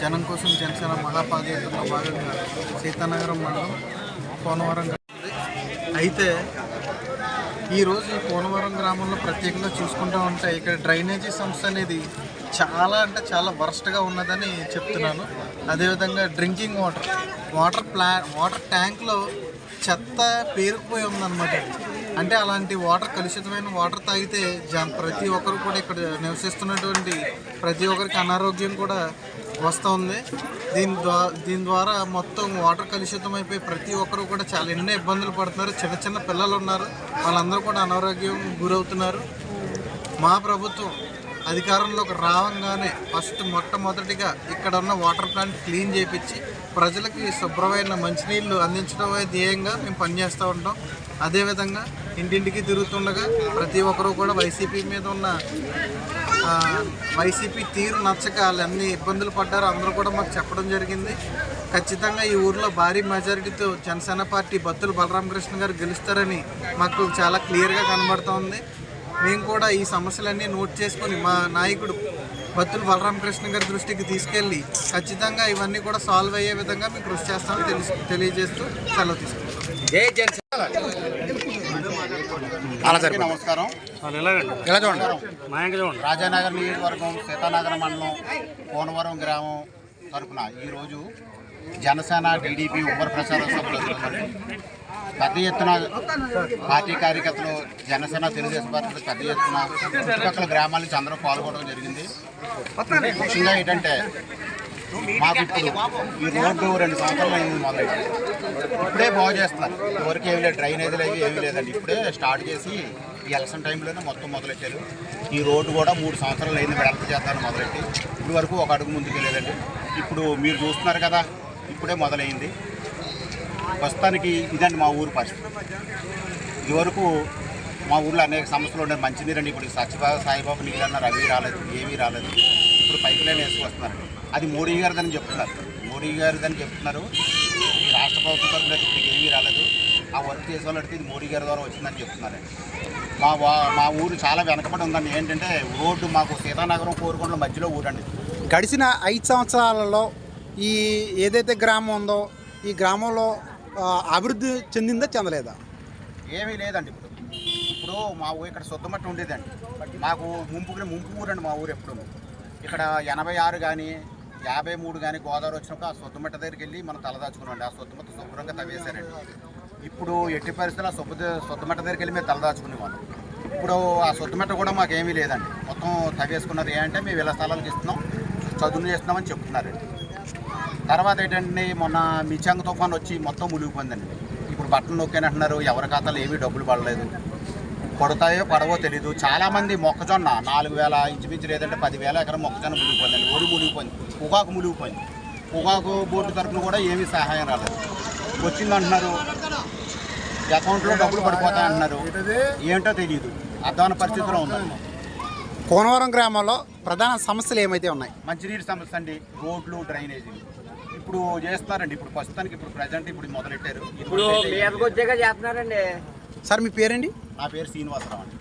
జనం కోసం జనసేన మహాపాదయాత్రలో భాగంగా సీతానగరం మండలం కోనవరం అయితే ఈరోజు ఈ కోనవరం గ్రామంలో ప్రత్యేకంగా చూసుకుంటూ ఉంటే ఇక్కడ డ్రైనేజీ సంస్థ అనేది చాలా అంటే చాలా వరస్ట్గా ఉన్నదని చెప్తున్నాను. అదేవిధంగా డ్రింకింగ్ వాటర్. వాటర్ ప్లా వాటర్ ట్యాంక్లో చెత్త పేరుకుపోయి ఉందన్నమాట. అంటే అలాంటి వాటర్ కలుషితమైన వాటర్ తాగితే జన ప్రతి ఒక్కరు కూడా ఇక్కడ నివసిస్తున్నటువంటి ప్రతి ఒక్కరికి అనారోగ్యం కూడా వస్తుంది. దీని ద్వారా దీని ద్వారా మొత్తం వాటర్ కలుషితం అయిపోయి ప్రతి ఒక్కరు కూడా చాలా ఎన్నో ఇబ్బందులు పడుతున్నారు. చిన్న చిన్న పిల్లలు ఉన్నారు. వాళ్ళందరూ కూడా అనారోగ్యం గురవుతున్నారు. మా ప్రభుత్వం అధికారంలోకి రావంగానే ఫస్ట్ మొట్టమొదటిగా ఇక్కడ ఉన్న వాటర్ ప్లాంట్ క్లీన్ చేయించి ప్రజలకి శుభ్రమైన మంచినీళ్ళు అందించడం ధ్యేయంగా మేము పనిచేస్తూ ఉంటాం. అదేవిధంగా ఇంటింటికి తిరుగుతుండగా ప్రతి ఒక్కరూ కూడా వైసీపీ మీద ఉన్న వైసీపీ తీరు నచ్చక వాళ్ళు అన్ని ఇబ్బందులు పడ్డారు అందరూ కూడా మాకు చెప్పడం జరిగింది. ఖచ్చితంగా ఈ ఊర్లో భారీ మెజారిటీతో జనసేన పార్టీ బత్తుల బలరామకృష్ణ గారు గెలుస్తారని మాకు చాలా క్లియర్గా కనబడుతోంది. మేము కూడా ఈ సమస్యలన్నీ నోట్ చేసుకొని మా నాయకుడు బత్తుల బలరామకృష్ణ గారి దృష్టికి తీసుకెళ్ళి ఖచ్చితంగా ఇవన్నీ కూడా సాల్వ్ అయ్యే విధంగా మేము కృషి చేస్తామని తెలుసు తెలియజేస్తూ సెలవు తీసుకుంటాం నమస్కారం. ఇలా చూడండి? రాజానగర్ నియోజకవర్గం సీతానగరం మండలం కోనవరం గ్రామం తరపున ఈరోజు జనసేన టీడీపీ ఉమ్మడి ప్రచార సభలు. పెద్ద ఎత్తున పార్టీ కార్యకర్తలు జనసేన తెలుగుదేశం పార్టీలు పెద్ద ఎత్తున చుట్టుపక్కల గ్రామాల నుంచి అందరూ పాల్గొనడం జరిగింది. ముఖ్యంగా ఏంటంటే మాకు ఇప్పుడు ఈ రోడ్డు రెండు సంవత్సరాలు అయింది మొదలైంది. ఇప్పుడే బాగు చేస్తున్నారు. ఇదివరకు ఏమి లేదు డ్రైనేజీలు అవి ఏమీ లేదండి. ఇప్పుడే స్టార్ట్ చేసి ఈ ఎలక్షన్ టైంలోనే మొత్తం మొదలెట్టారు. ఈ రోడ్డు కూడా మూడు సంవత్సరాలు అయింది వెడల్పు చేస్తారని మొదలెట్టి ఇప్పటి వరకు ఒక అడుగు ముందుకు వెళ్ళేదండి ఇప్పుడు మీరు చూస్తున్నారు కదా ఇప్పుడే మొదలైంది. ప్రస్తుతానికి ఇదండి మా ఊరు పరిస్థితి. ఇదివరకు మా ఊళ్ళో అనేక సమస్యలు ఉన్నాయి మంచినీరండి ఇప్పుడు సత్యబాబు సాయిబాబు నీళ్ళు అన్నారు అవి రాలేదు ఏమీ రాలేదు. ఇప్పుడు పైప్ లైన్ వేసుకొస్తున్నారు అది మోడీ గారిదని చెప్తున్నారు. మోడీ గారిదని చెప్తున్నారు. ఈ రాష్ట్ర ప్రభుత్వం తరఫున ఇప్పటికి ఏమీ రాలేదు. ఆ వర్క్ చేసే వాళ్ళు అడిగితే ఇది మోడీ గారి ద్వారా వచ్చిందని చెప్తున్నారండి మా వా- మా ఊరు చాలా వెనకబడి ఉందండి. ఏంటంటే రోడ్డు మాకు సీతానగరం కోరుకొండల మధ్యలో ఊరండి. గడిచిన ఐదు సంవత్సరాలలో ఈ ఏదైతే గ్రామం ఉందో ఈ గ్రామంలో అభివృద్ధి చెందిందా చెందలేదా? ఏమీ లేదండి ఇప్పుడు. ఇప్పుడు మా ఊరు ఇక్కడ సొద్దుమట్టు ఉండేదండి. మాకు ముంపు ముంపు ఊరండి మా ఊరు ఎప్పుడు. ఇక్కడ ఎనభై ఆరు కానీ యాభై మూడు కానీ గోదావరి వచ్చినప్పుడు ఆ సొద్దుమట్ట దగ్గరికి వెళ్ళి మనం తలదాచుకున్నాం ఆ సొద్దుమట్ట శుభ్రంగా తవ్వేశారండి. ఇప్పుడు ఎట్టి పరిస్థితుల్లో సొబ్బు సొద్దుమట్ట దగ్గరికి వెళ్ళి మేము తలదాచుకునేవాళ్ళం ఇప్పుడు ఆ సొద్దుమట్ట కూడా మాకేమీ లేదండి. మొత్తం తవ్వేసుకున్నారు ఏంటంటే మేము వీళ్ళ స్థలాలకు ఇస్తున్నాం చదువులు చేస్తున్నామని చెప్తున్నారండి. తర్వాత ఏంటంటే మొన్న మిచాంగ్ తుఫాన్ వచ్చి మొత్తం మునిగిపోయిందండి. ఇప్పుడు బట్టలు నొక్కానంటున్నారు ఎవరి ఖాతాలో ఏమీ డబ్బులు పడలేదు. పడతాయో పడవో తెలీదు. చాలా మంది మొక్కజొన్న నాలుగు వేల ఇంచుమించు లేదంటే పదివేల ఎకరం మొక్కజొన్న మునిగిపోయిందండి. ఒరి మునిగిపోయింది. పొగాకు మునిగిపోయింది. పొగాకు బోర్డు తరఫున కూడా ఏమీ సహాయం రాలేదు. వచ్చిందంటున్నారు అకౌంట్లో డబ్బులు పడిపోతాయంటున్నారు ఏంటో తెలియదు అర్థమైన పరిస్థితిలో ఉందండి కోనవరం గ్రామంలో ప్రధాన సమస్యలు ఏమైతే ఉన్నాయి? మంచినీరు సమస్య అండి. రోడ్లు డ్రైనేజీలు. ఇప్పుడు చేస్తున్నారండి. ఇప్పుడు ప్రస్తుతానికి ఇప్పుడు ప్రజెంట్ ఇప్పుడు మొదలెట్టారు. ఇప్పుడు చేస్తున్నారండి. సార్ మీ పేరండి? నా పేరు శ్రీనివాసరావు అండి.